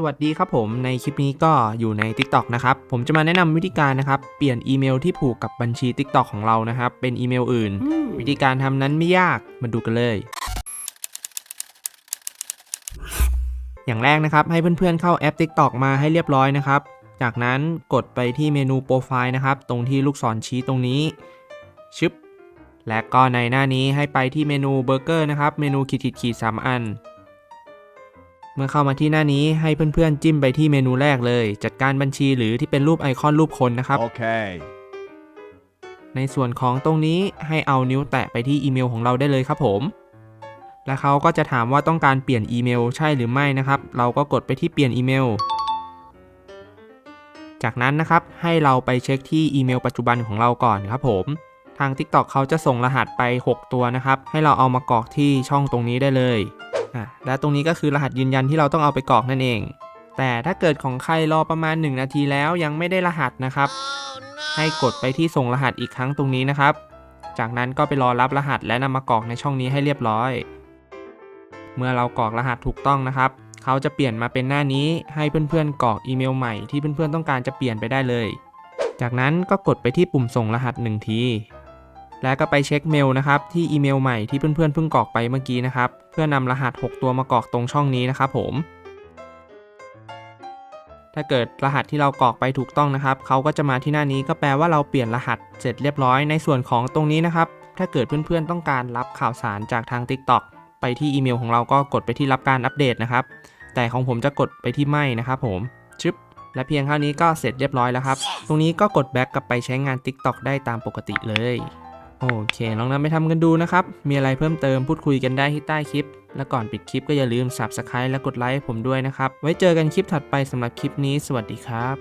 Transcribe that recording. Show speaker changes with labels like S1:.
S1: สวัสดีครับผมในคลิปนี้ก็อยู่ใน TikTok นะครับ ผมจะมาแนะนำวิธีการนะครับ เปลี่ยนอีเมลที่ผูกกับบัญชี TikTok ของเรานะครับ เป็นอีเมลอื่น วิธีการทำนั้นไม่ยากมาดูกันเลย อย่างแรกนะครับ ให้เพื่อนๆเข้าแอป TikTok มาให้เรียบร้อยนะครับ จากนั้นกดไปที่เมนูโปรไฟล์นะครับ ตรงที่ลูกศรชี้ตรงนี้ชึบและก็ในหน้านี้ให้ไปที่เมนูเบอร์เกอร์นะครับ เมนูขีดขีดขีดสามอัน เมื่อเข้ามาที่หน้านี้ให้เพื่อนๆจิ้มไปที่เมนูแรกเลย จัดการบัญชีหรือที่เป็นรูปไอคอนรูปคนนะครับ
S2: Okay.
S1: ในส่วนของตรงนี้ให้เอานิ้วแตะไปที่อีเมลของเราได้เลยครับผม และเขาก็จะถามว่าต้องการเปลี่ยนอีเมลใช่หรือไม่นะครับ เราก็กดไปที่เปลี่ยนอีเมล จากนั้นนะครับให้เราไปเช็คที่อีเมลปัจจุบันของเราก่อนครับผมทาง TikTok เขาจะส่งรหัสไป 6 ตัวนะครับ ให้เราเอามากรอกที่ช่องตรงนี้ได้เลย อะและตรงนี้ก็คือรหัสยืนยันที่เราต้องเอาไปกรอกนั่นเอง แต่ถ้าเกิดของใครรอประมาณ 1 นาทีแล้วยังไม่ได้รหัสนะครับ ให้กดไปที่ส่งรหัสอีกครั้งตรงนี้นะครับ จากนั้นก็ไปรอรับรหัสและนำมากรอกในช่องนี้ให้เรียบร้อย เมื่อเรากรอกรหัสถูกต้องนะครับเขาจะเปลี่ยนมาเป็นหน้านี้ให้เพื่อนๆกรอกอีเมลใหม่ที่เพื่อนๆต้องการจะเปลี่ยนไปได้เลย จากนั้นก็กดไปที่ปุ่มส่งรหัสหนึ่งที แล้วก็ไปเช็คเมลนะครับที่อีเมลใหม่ที่เพื่อนๆเพิ่งกรอกไปเมื่อกี้นะครับ เพื่อนำรหัส 6 ตัวมากรอกตรงช่องนี้นะครับผม ถ้าเกิดรหัสที่เรากรอกไปถูกต้องนะครับเขาก็จะมาที่หน้านี้ก็แปลว่าเราเปลี่ยนรหัสเสร็จเรียบร้อยในส่วนของตรงนี้นะครับ ถ้าเกิดเพื่อนๆต้องการรับข่าวสารจากทาง TikTok ไปที่อีเมลของเราก็กดไปที่รับการอัปเดตนะครับ แต่ของผมจะกดไปที่ไม่นะครับผมชึบและเพียงเท่านี้ก็เสร็จเรียบร้อยแล้วครับ ตรงนี้ก็กดแบ็กกลับไปใช้งาน TikTok ได้ตามปกติเลย โอเคลองนำไปทำกันดูนะครับ มีอะไรเพิ่มเติมพูดคุยกันได้ที่ใต้คลิป และก่อนปิดคลิปก็อย่าลืม Subscribe และกดไลค์ผมด้วยนะครับ ไว้เจอกันคลิปถัดไปสำหรับคลิปนี้ สวัสดีครับ